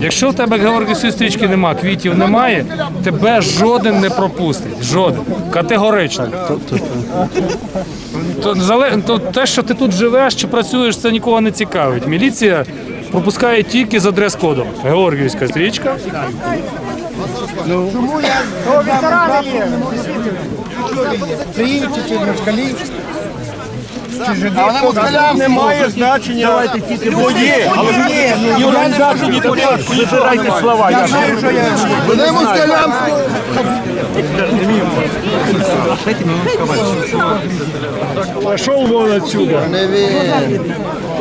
Якщо в тебе Георгіївської стрічки нема, квітів немає, тебе жоден не пропустить. Жоден. Категорично. То, зале- то те, що ти тут живеш чи працюєш, це нікого не цікавить. Міліція пропускає тільки за дрес-кодом. Георгіївська стрічка. Але москалям немає значення. Давайте тільки є, але ні, організації не порядку, не задайте слова. Я знаю, що я. Вони москалям Пішов вон отсюда.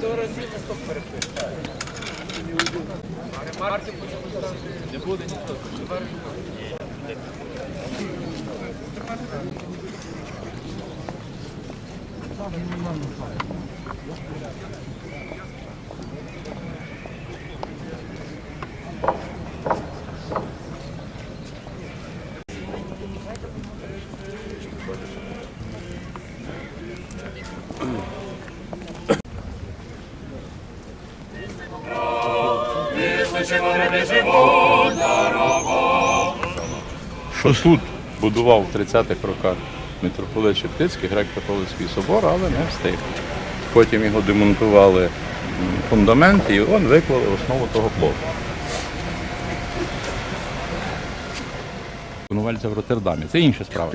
Сто разів на стоп переписує. Марки не буде ніхто. Там не що тут будував в 30-х роках митрополит Шептицький, греко-католицький собор, але не встиг. Потім його демонтували фундамент і он виклали основу того плоту. Конувальця в Роттердамі. Це інша справа.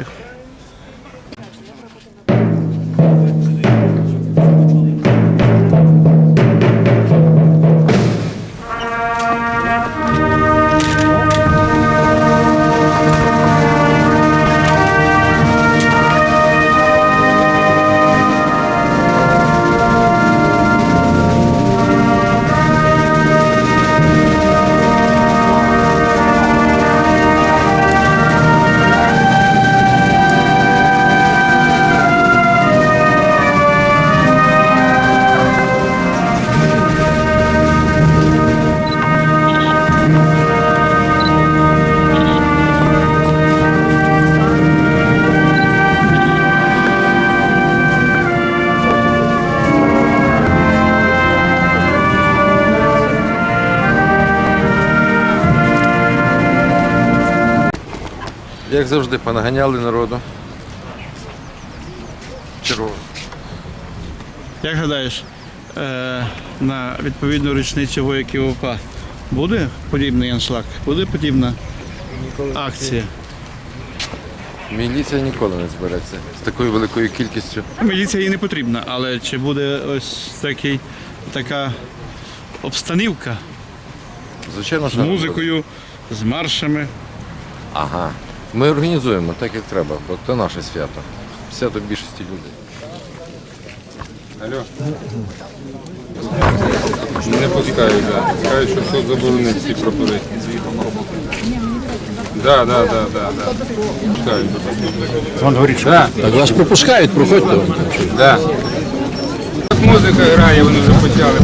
Як завжди, понаганяли народу. Чергово. Як гадаєш, е, на відповідну річницю вояків ОПА буде подібний аншлаг? Буде подібна акція? Міліція ніколи не збереться з такою великою кількістю. Міліція їй не потрібна, але чи буде ось такий, така обстанівка Звичайно, з музикою, з маршами? Ага. Ми організуємо так, як треба, бо це наше свято. Свято більшості людей. Не пускають, да. Скажуть, що суд заборонив всі прапори. Да, да, да, да, да. Пускають. Вон говорить, що да. Так вас пропускають, проходьте. Да. Як музика грає, вони вже почали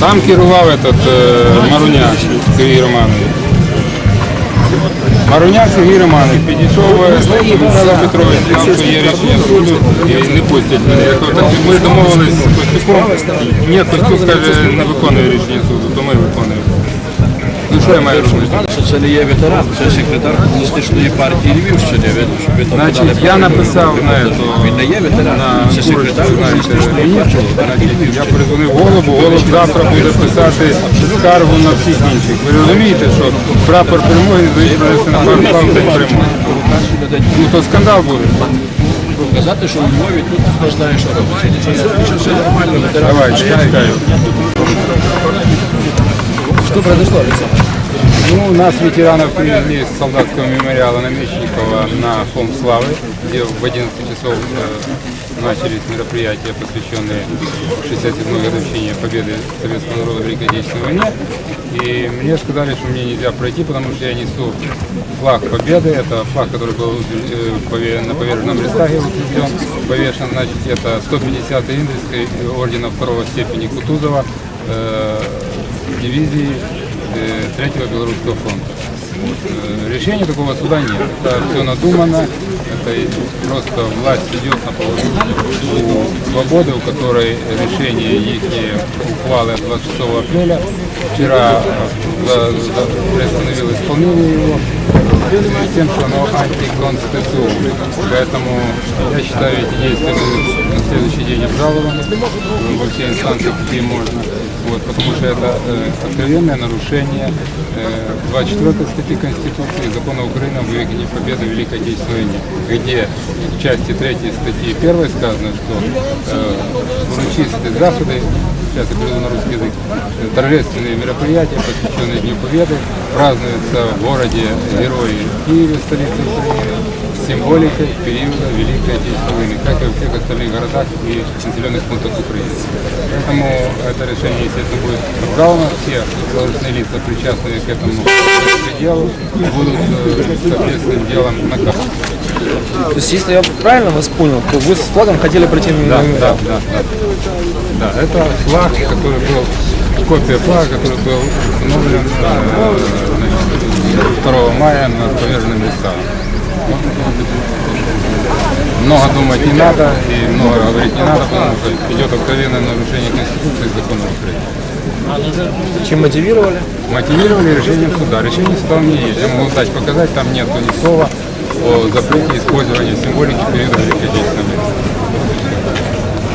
Там керував этот, е, Маруняк Сергій Романович. Маруняк Сергій Романович підійшов е, Михайло Петрович, сказав, що є рішення суду і не пустять мене. Я кажу, так ми домовились з Костюком. Ні, Костюк каже, не виконує рішення суду, то ми виконуємо. Ну що я маю робити? Це не є ветеран, це секретар комуністичної партії Львівщини. Видно, що ви Значить, я написав на, это, Він не є ветеран, на це секретар комуністичної партії Я призвонив голову, голуб завтра буде писати скаргу на всіх інших. Ви розумієте, що прапор перемоги провести на день перемоги. Ну то скандал буде. Казати, що у Львові тут хто знає, що робиться. Це все нормально, ветеран. Давай, чекаю. Что произошло, Александр? Ну, нас, ветеранов, привезли с солдатского мемориала на Мечникова на Холм Славы, где в 11 часов э, начались мероприятия, посвященные 67-й годовщине победы Советского народа в Великой Отечественной войне. И мне сказали, что мне нельзя пройти, потому что я несу флаг победы. Это флаг, который был э, на поверженном Рейхстаге утвержден, повешен. Значит, это 150-й Индийской ордена второго степени Кутузова, э, дивизии э, Третьего Белорусского фронта. Вот, э, Решения такого суда нет. Это все надумано. Это и просто власть идет на поводу у свободы, у которой решение их ухвалы от 26 апреля. Вчера э, за- за- приостановил исполнение его в связи с Тем, что оно антиконституционное. Поэтому я считаю, эти действия на следующий день обжалованы во все инстанции, какие можно. Вот, потому что это э, откровенное нарушение э, 24 статьи Конституции закона Украины об выведении победы в Великой Отечественной войне, где в части 3 статьи 1 сказано, что э, урочистые заходы, сейчас я перейду на русский язык, торжественные мероприятия, посвященные Дню Победы, празднуются в городе Герои Киеве, столице Украины, символикой периода Великой Отечественной войны, как и во всех остальных городах и населенных пунктах Украины. Поэтому это решение, естественно, будет обжаловано. Все должностные лица, причастные к этому пределу, будут э, соответственным делом наказаны. То есть, если я правильно вас понял, то вы с флагом хотели пройти на Да, мемориал? да, да, да. Да, это флаг, который был, копия флага, который был установлен э, значит, 2 мая над поверженным Листавом. Много думать не надо и много говорить не надо, потому что идет откровенное нарушение Конституции и закона Украины. Чем мотивировали? Мотивировали решением суда. Решение суда у меня есть. Я могу дать показать, там нет ни слова о запрете использования символики в период Великой Отечественной.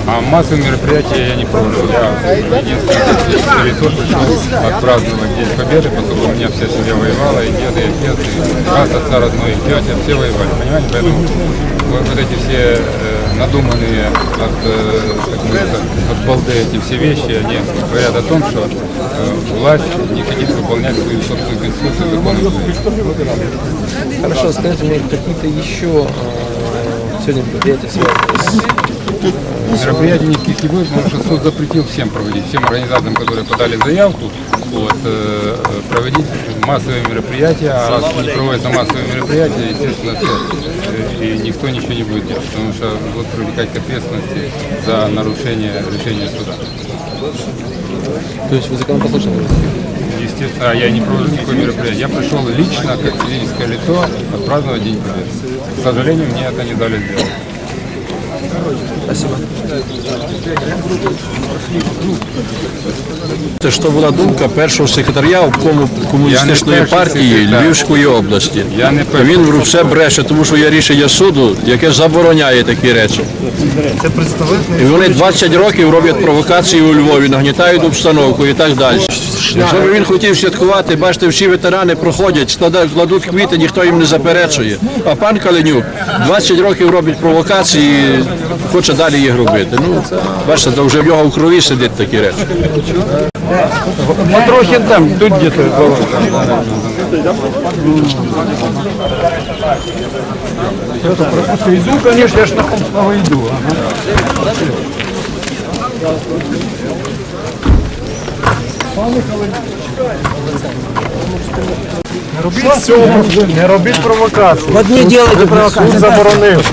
А массовые мероприятия я не провожу. Я единственное лицо пришел отпраздновать День Победы, поскольку у меня вся семья воевала, и дед, и отец, и брат отца родной, и тетя, все воевали, понимаете? Поэтому вот, вот эти все э, надуманные от, э, как от балды эти все вещи, они говорят о том, что э, власть не хотит выполнять свою собственную конституцию законы. Хорошо, скажите мне, какие-то еще сегодня мероприятия связаны с Мероприятий никаких не будет, потому что суд запретил всем проводить, всем организаторам, которые подали заявку, вот, э, проводить массовые мероприятия. А раз не проводятся массовые мероприятия, естественно, то, э, и никто ничего не будет делать, потому что будут привлекать к ответственности за нарушение решения суда. То есть вы законопослушны? Естественно, а я не провожу никакое мероприятие. Я пришел лично, как физическое лицо, отпраздновать День Победы. К сожалению, мне это не дали сделать. Це ж то була думка першого секретаря обкому комуністичної Я не перший партії. Львівської області. Я не Він все бреше, тому що є рішення суду, яке забороняє такі речі. Це представник І вони 20 років роблять провокації у Львові, нагнітають обстановку і так далі. Якщо б він хотів святкувати, бачите, всі ветерани проходять, кладуть квіти, ніхто їм не заперечує. А пан Каленюк 20 років робить провокації, хоче далі їх робити. Ну, бачите, то вже в нього в крові сидить такі речі. Трохи там, тут где-то. Иду, конечно, я ж на Хомского иду. Не робіть цього, не робіть провокації. От не делайте провокації. Суд заборонив.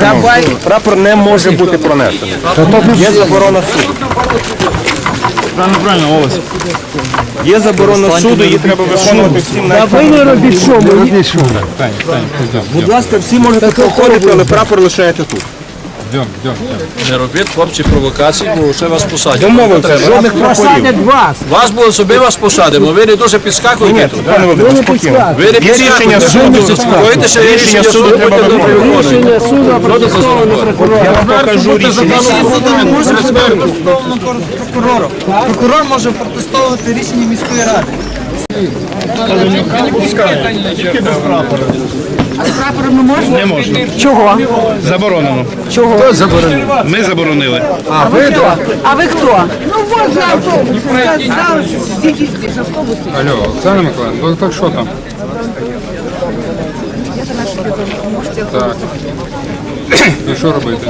Давай. Прапор не може бути пронесений. Є заборона суду. Правильно, правильно, Олесь. Є заборона суду, її треба виконувати всім на ви не робіть що, не робіть що. Будь ласка, всі можете проходити, але прапор лишаєте тут. Ждем, ждем. Не робіть хлопці провокацій, бо ще вас посадять. Домовився, жодних прапорів. Вас було собі вас посадимо, ви не дуже підскакуєте тут. Пане Володимир, спокійно. Ви не Є рішення суду. Заспокоїтеся, є рішення суду, будьте добрі виконуєте. Я вам покажу рішення суду. Прокурор може протестовувати рішення міської ради. А з прапором не можна? Не можна. Чого? Заборонено. Чого? Хто заборонив? Ми заборонили. А ви хто? А ви хто? Ну можна автобус. Алло, Оксана Миколаївна, ну так що там? Так. І що робити?